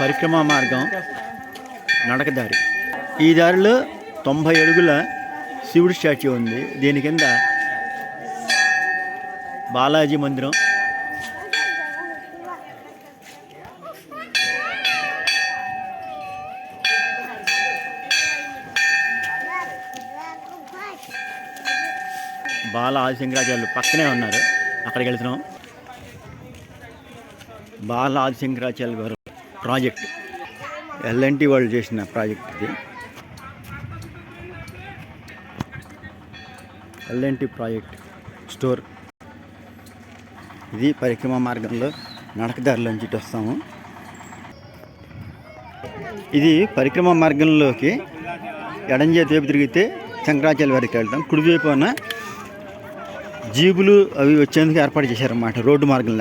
పరిక్రమా మార్గం నడకదారి. ఈ దారిలో తొంభై అడుగుల శివుడి స్టాచ్యూ ఉంది. దీని కింద బాలాజీ మందిరం. బాల ఆదిశంకరాచార్యులు పక్కనే ఉన్నారు. అక్కడికి వెళ్తున్నాం. బాల ఆదిశంకరాచార్యులు గారు ప్రాజెక్ట్. ఎల్ఎన్టీ వాళ్ళు చేసిన ప్రాజెక్ట్ ఇది. LNT project store. ఇది పరిక్రమ మార్గంలో నడకదారిలోంచి ఇటు వస్తాము. ఇది పరిక్రమ మార్గంలోకి ఎడంజేతి వైపు తిరిగితే శంకరాచార్య వారికి వెళ్తాం. కుడివైపున జీబులు అవి వచ్చేందుకు ఏర్పాటు చేశారన్నమాట రోడ్డు మార్గం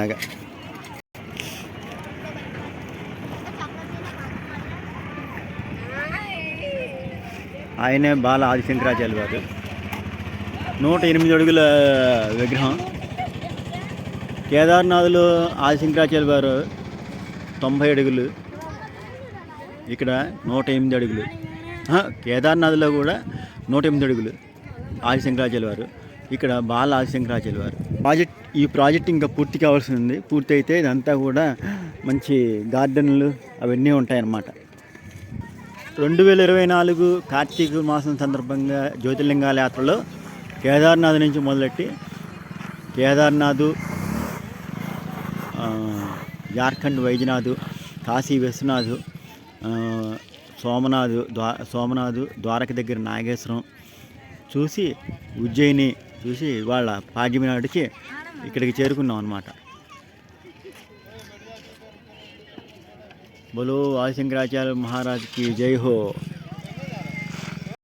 ఆయనే బాల ఆదిశంకరాచార్య వారు నూట ఎనిమిది అడుగుల విగ్రహం. కేదార్నాథ్లో ఆదిశంకరాచార్య వారు తొంభై అడుగులు. ఇక్కడ నూట ఎనిమిది అడుగులు. కేదార్నాథ్లో కూడా నూట ఎనిమిది అడుగులు ఆదిశంకరాచార్య వారు. ఇక్కడ బాల ఆదిశంకరాచార్య వారు. ప్రాజెక్ట్ ఈ ప్రాజెక్ట్ ఇంకా పూర్తి కావాల్సి ఉంది. పూర్తి అయితే ఇదంతా కూడా మంచి గార్డెన్లు అవన్నీ ఉంటాయన్నమాట. రెండు వేల ఇరవై నాలుగు కార్తీక మాసం సందర్భంగా జ్యోతిర్లింగాల యాత్రలో కేదార్నాథ్ నుంచి మొదలెట్టి కేదార్నాథ్ జార్ఖండ్ వైద్యనాథ్ కాశీ విశ్వనాథ్ సోమనాథ్ ద్వా సోమనాథ్ ద్వారక దగ్గర నాగేశ్వరం చూసి ఉజ్జయిని చూసి వాళ్ళ పాడ్యమి నడిచి ఇక్కడికి చేరుకున్నాం అనమాట బోలో ఆదిశంకరాచార్య మహారాజ్కి జై హో